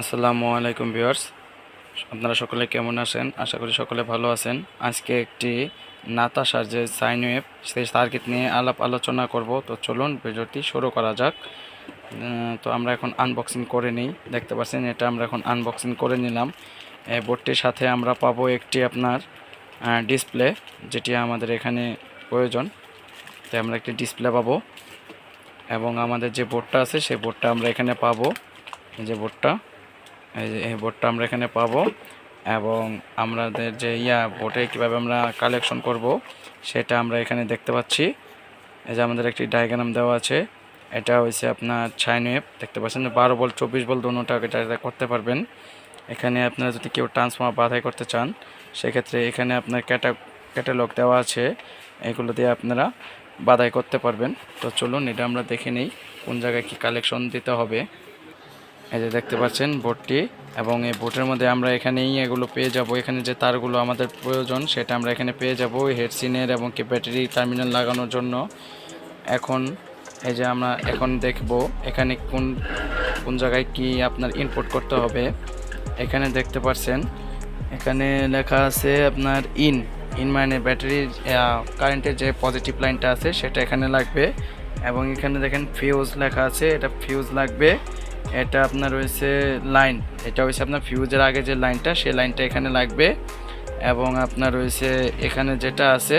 আসসালামু আলাইকুম ভিউয়ার্স। আপনারা সকলে কেমন আছেন? আশা করি সকলে ভালো আছেন। আজকে একটি নাতাশার যে সাইন ওয়েভ সেই সার্কিট নিয়ে আলাপ আলোচনা করব। তো চলুন ভিডিওটি শুরু করা যাক। তো আমরা এখন আনবক্সিং করে নিই। দেখতে পাচ্ছেন, এটা আমরা এখন আনবক্সিং করে নিলাম। এই বোর্ডটির সাথে আমরা পাবো একটি আপনার ডিসপ্লে যেটি আমাদের এখানে প্রয়োজন। তাই আমরা একটি ডিসপ্লে পাবো। এবং আমাদের যে বোর্ডটা আছে, সেই বোর্ডটা আমরা এখানে পাবো। যে বোর্ডটা। এই বোর্ডটা আমরা এখানে পাবো। এবং আমাদের যে ইয়া বোর্ডে কীভাবে আমরা কালেকশন করব, সেটা আমরা এখানে দেখতে পাচ্ছি। এই যে আমাদের একটি ডায়াগ্রাম দেওয়া আছে। এটা হয়েছে আপনার ছাইন ওয়েভ দেখতে পাচ্ছেন, বারো বল চব্বিশ বল দোনোটা এটা করতে পারবেন। এখানে আপনারা যদি কেউ ট্রান্সফর্মার বাধাই করতে চান, সেক্ষেত্রে এখানে আপনার ক্যাটা ক্যাটালগ দেওয়া আছে। এগুলো দিয়ে আপনারা বাধাই করতে পারবেন। তো চলুন, এটা আমরা দেখে নেই, কোন জায়গায় কি কালেকশন দিতে হবে। এই যে দেখতে পাচ্ছেন বোর্ডটি এবং এই বোর্ডের মধ্যে আমরা এখানেই এগুলো পেয়ে যাব। এখানে যে তারগুলো আমাদের প্রয়োজন, সেটা আমরা এখানে পেয়ে যাব হেডসিনের এবং কি ব্যাটারি টার্মিনাল লাগানোর জন্য। এখন এই যে আমরা এখন দেখব এখানে কোন কোন জায়গায় কি আপনার ইনপুট করতে হবে। এখানে দেখতে পাচ্ছেন, এখানে লেখা আছে আপনার ইন ইন মানে ব্যাটারির কারেন্টের যে পজিটিভ লাইনটা আছে, সেটা এখানে লাগবে। এবং এখানে দেখেন ফিউজ লেখা আছে, এটা ফিউজ লাগবে। এটা আপনার রয়েছে লাইন। এটা হচ্ছে আপনার ফিউজের আগে যে লাইনটা, সেই লাইনটা এখানে লাগবে। এবং আপনার রয়েছে এখানে যেটা আছে,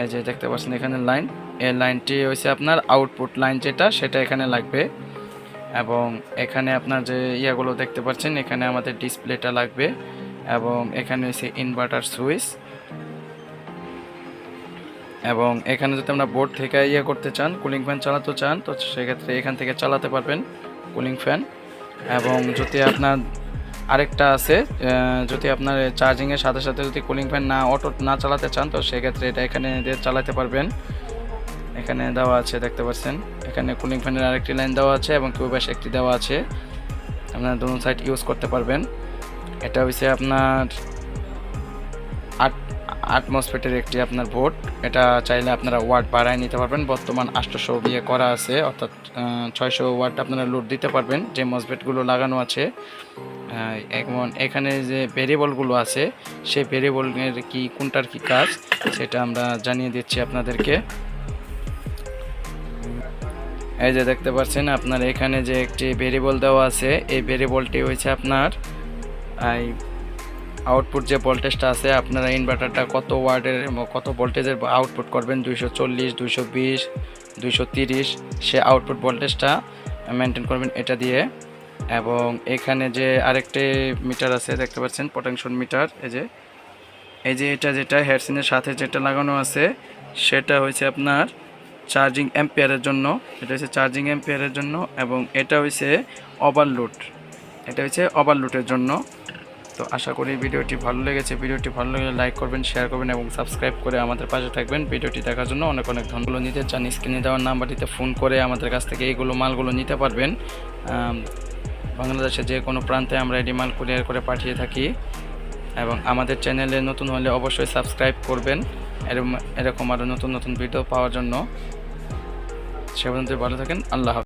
এই যে দেখতে পাচ্ছেন এখানে লাইন। এই লাইনটি হচ্ছে আপনার আউটপুট লাইন যেটা, সেটা এখানে লাগবে। এবং এখানে আপনার যে ইয়াগুলো দেখতে পাচ্ছেন, এখানে আমাদের ডিসপ্লেটা লাগবে। এবং এখানে হচ্ছে ইনভার্টার সুইচ এবং এখানে যদি আমরা বোর্ড থেকে ইয়ে করতে চান কুলিং ফ্যান চালাতে চান, তো সেক্ষেত্রে এখান থেকে চালাতে পারবেন। কুলিং ফ্যান এবং যদি আপনার আরেকটা আছে যদি আপনার চার্জিংয়ের সাথে সাথে যদি কুলিং ফ্যান না অটো না চালাতে চান, তো সেক্ষেত্রে এটা এখানে চালাতে পারবেন। এখানে দেওয়া আছে, দেখতে পাচ্ছেন। এখানে কুলিং ফ্যানের আরেকটি লাইন দেওয়া আছে এবং কিউবাস একটি দেওয়া আছে। আপনার দুটো সাইড ইউজ করতে পারবেন। এটা হচ্ছে আপনার আট আট মসফেটের একটি আপনার ভোট। এটা চাইলে আপনারা ওয়ার্ড বাড়ায় নিতে পারবেন। বর্তমান আটশোশো বিয়ে করা আছে, অর্থাৎ ছয়শো ওয়ার্ড আপনারা লোড দিতে পারবেন যে মসফেটগুলো লাগানো আছে। এখন এখানে যে ভেরিয়েবলগুলো আছে, সেই ভেরিয়েবলের কি, কোনটার কি কাজ, সেটা আমরা জানিয়ে দিচ্ছি আপনাদেরকে। এই যে দেখতে পাচ্ছেন, আপনার এখানে যে একটি ভেরিয়েবল দেওয়া আছে, এই ভেরিয়েবলটি হয়েছে আপনার আউটপুট যে ভোল্টেজটা আছে, আপনারা ইনভার্টারটা কত ওয়ার্ডের কত ভোল্টেজের আউটপুট করবেন? দুইশো চল্লিশ, দুইশো বিশ, দুইশো তিরিশ, সে আউটপুট ভোল্টেজটা মেনটেন করবেন এটা দিয়ে। এবং এখানে যে আরেকটি মিটার আছে, দেখতে পাচ্ছেন পটেনশন মিটার এই যে। এই যে এটা যেটা হেডসিনের সাথে যেটা লাগানো আছে, সেটা হয়েছে আপনার চার্জিং অ্যাম্পিয়ারের জন্য। এটা হচ্ছে চার্জিং অ্যাম্পিয়ারের জন্য, এবং এটা হচ্ছে ওভারলোড এটা হচ্ছে ওভারলোডের জন্য। তো আশা করি ভিডিওটি ভালো লেগেছে। ভিডিওটি ভালো লাগলে লাইক করবেন শেয়ার করবেন এবং সাবস্ক্রাইব করে আমাদের পাশে থাকবেন। ভিডিওটি দেখার জন্য অনেক অনেক ধন্যবাদ। নিতে চান স্ক্রিনে দেওয়ার নাম্বারটিতে ফোন করে আমাদের কাছ থেকে এইগুলো মালগুলো নিতে পারবেন। বাংলাদেশে যে কোনো প্রান্তে আমরা এটি মাল কুরিয়ার করে পাঠিয়ে থাকি এবং আমাদের চ্যানেলে নতুন হলে অবশ্যই সাবস্ক্রাইব করবেন। এরম, এরকম আরও নতুন নতুন ভিডিও পাওয়ার জন্য। সে পর্যন্ত ভালো থাকেন। আল্লাহ